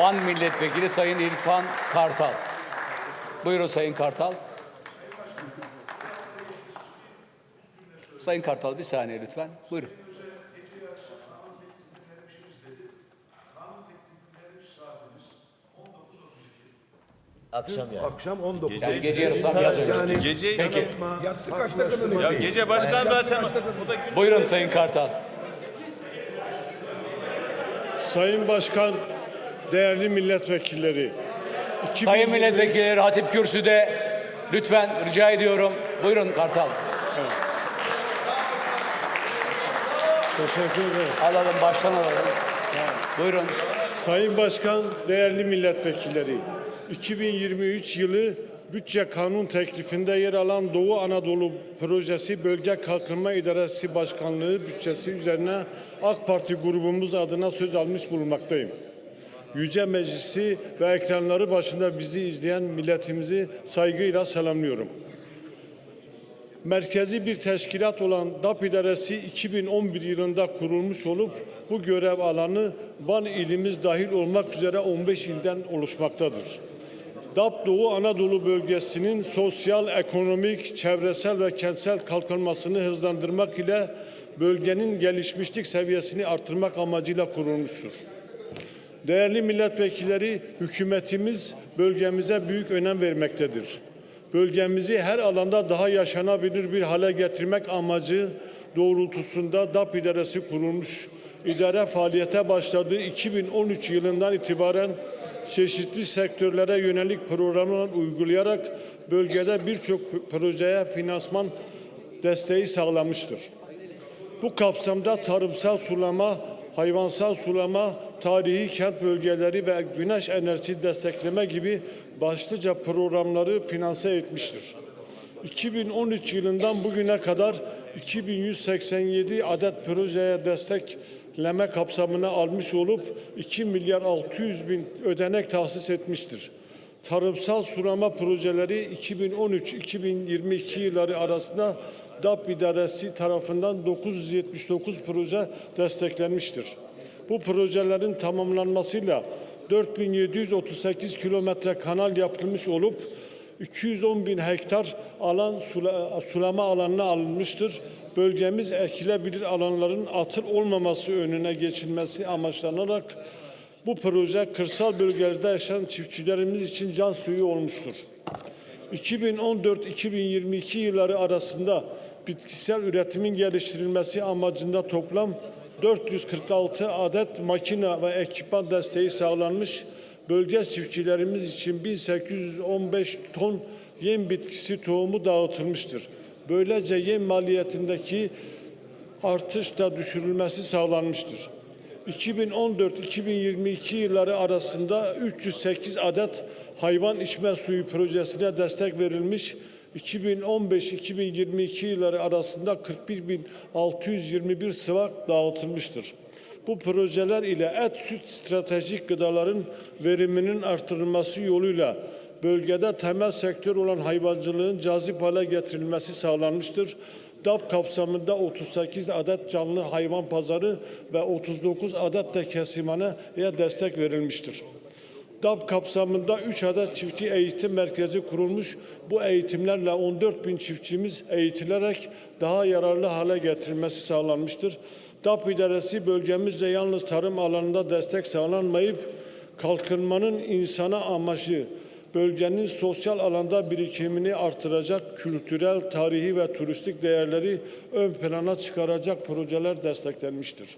Van Milletvekili Sayın İrfan Kartal. Buyurun Sayın Kartal. Sayın Kartal bir saniye lütfen. Buyurun. Akşam yani. Akşam 19. Yani gece yarısından biraz önce. Yani Gece Peki. yatsı kaçta kadar ya gece başkan zaten Buyurun Sayın Kartal. Sayın Başkan, değerli milletvekilleri. 2000 Sayın milletvekilleri Hatip Kürsü'de lütfen rica ediyorum. Buyurun Kartal. Teşekkür ederim. Alalım baştan alalım. Buyurun. Sayın Başkan, değerli milletvekilleri. 2023 yılı bütçe kanun teklifinde yer alan Doğu Anadolu Projesi Bölge Kalkınma İdaresi Başkanlığı bütçesi üzerine AK Parti grubumuz adına söz almış bulunmaktayım. Yüce Meclisi ve ekranları başında bizi izleyen milletimizi saygıyla selamlıyorum. Merkezi bir teşkilat olan DAP İdaresi 2011 yılında kurulmuş olup bu görev alanı Van ilimiz dahil olmak üzere 15 ilden oluşmaktadır. DAP Doğu Anadolu bölgesinin sosyal, ekonomik, çevresel ve kentsel kalkınmasını hızlandırmak ile bölgenin gelişmişlik seviyesini artırmak amacıyla kurulmuştur. Değerli milletvekilleri, hükümetimiz bölgemize büyük önem vermektedir. Bölgemizi her alanda daha yaşanabilir bir hale getirmek amacı doğrultusunda DAP İdaresi kurulmuş. İdare faaliyete başladığı 2013 yılından itibaren çeşitli sektörlere yönelik programlar uygulayarak bölgede birçok projeye finansman desteği sağlamıştır. Bu kapsamda tarımsal sulama, hayvansal sulama, tarihi kent bölgeleri ve güneş enerjisi destekleme gibi başlıca programları finanse etmiştir. 2013 yılından bugüne kadar 2187 adet projeye destekleme kapsamına almış olup 2 milyar 600 bin ödenek tahsis etmiştir. Tarımsal sulama projeleri 2013-2022 yılları arasında DAP İdaresi tarafından 979 proje desteklenmiştir. Bu projelerin tamamlanmasıyla 4738 kilometre kanal yapılmış olup 210 bin hektar alan sula- sulama alanına alınmıştır. Bölgemiz ekilebilir alanların atıl olmaması önüne geçilmesi amaçlanarak bu proje kırsal bölgelerde yaşayan çiftçilerimiz için can suyu olmuştur. 2014-2022 yılları arasında bitkisel üretimin geliştirilmesi amacında toplam 446 adet makine ve ekipman desteği sağlanmış. Bölge çiftçilerimiz için 1815 ton yem bitkisi tohumu dağıtılmıştır. Böylece yem maliyetindeki artış da düşürülmesi sağlanmıştır. 2014-2022 yılları arasında 308 adet hayvan içme suyu projesine destek verilmiş. 2015-2022 yılları arasında 41.621 sıvak dağıtılmıştır. Bu projeler ile et süt stratejik gıdaların veriminin artırılması yoluyla bölgede temel sektör olan hayvancılığın cazip hale getirilmesi sağlanmıştır. DAP kapsamında 38 adet canlı hayvan pazarı ve 39 adet de kesimhaneye destek verilmiştir. DAP kapsamında 3 adet çiftçi eğitim merkezi kurulmuş. Bu eğitimlerle 14 bin çiftçimiz eğitilerek daha yararlı hale getirilmesi sağlanmıştır. DAP idaresi bölgemizde yalnız tarım alanında destek sağlanmayıp kalkınmanın insana amacı bölgenin sosyal alanda birikimini artıracak kültürel, tarihi ve turistik değerleri ön plana çıkaracak projeler desteklenmiştir.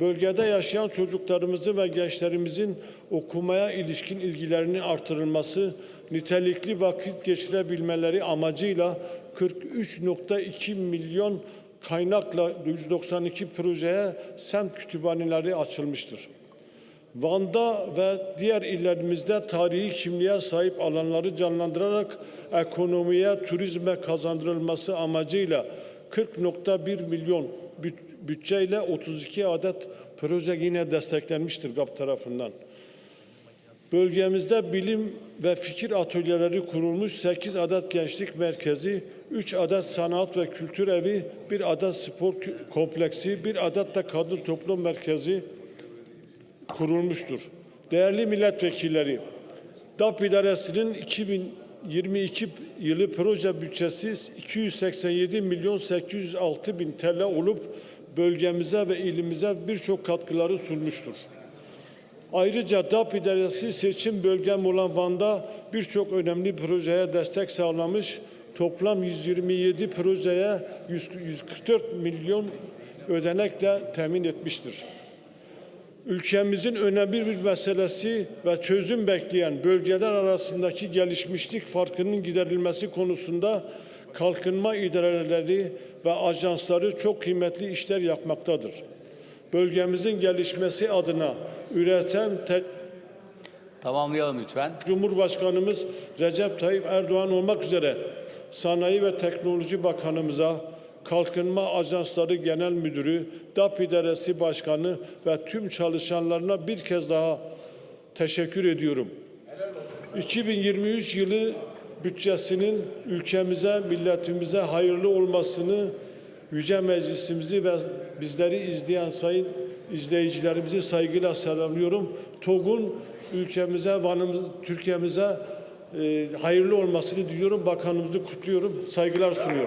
Bölgede yaşayan çocuklarımızın ve gençlerimizin okumaya ilişkin ilgilerinin artırılması, nitelikli vakit geçirebilmeleri amacıyla 43.2 milyon kaynakla 192 projeye semt kütüphaneleri açılmıştır. Van'da ve diğer illerimizde tarihi kimliğe sahip alanları canlandırarak ekonomiye, turizme kazandırılması amacıyla 40.1 milyon büt- bütçeyle 32 adet proje yine desteklenmiştir GAP tarafından. Bölgemizde bilim ve fikir atölyeleri kurulmuş 8 adet gençlik merkezi, 3 adet sanat ve kültür evi, 1 adet spor kompleksi, 1 adet de kadın toplum merkezi kurulmuştur. Değerli milletvekilleri, DAP İdaresi'nin 2022 yılı proje bütçesi 287 milyon 806 bin TL olup bölgemize ve ilimize birçok katkıları sunmuştur. Ayrıca DAP İdaresi seçim bölgem olan Van'da birçok önemli projeye destek sağlamış, toplam 127 projeye 100 144 milyon ödenekle temin etmiştir. Ülkemizin önemli bir meselesi ve çözüm bekleyen bölgeler arasındaki gelişmişlik farkının giderilmesi konusunda kalkınma idareleri ve ajansları çok kıymetli işler yapmaktadır. Bölgemizin gelişmesi adına üreten te- Tamamlayalım lütfen. Cumhurbaşkanımız Recep Tayyip Erdoğan olmak üzere Sanayi ve Teknoloji Bakanımıza, Kalkınma Ajansları Genel Müdürü, DAP İdaresi Başkanı ve tüm çalışanlarına bir kez daha teşekkür ediyorum. 2023 yılı bütçesinin ülkemize, milletimize hayırlı olmasını Yüce Meclisimizi ve bizleri izleyen sayın izleyicilerimizi saygıyla selamlıyorum. TOG'un ülkemize, Van'ımız, Türkiye'mize e, hayırlı olmasını diliyorum. Bakanımızı kutluyorum. Saygılar sunuyorum.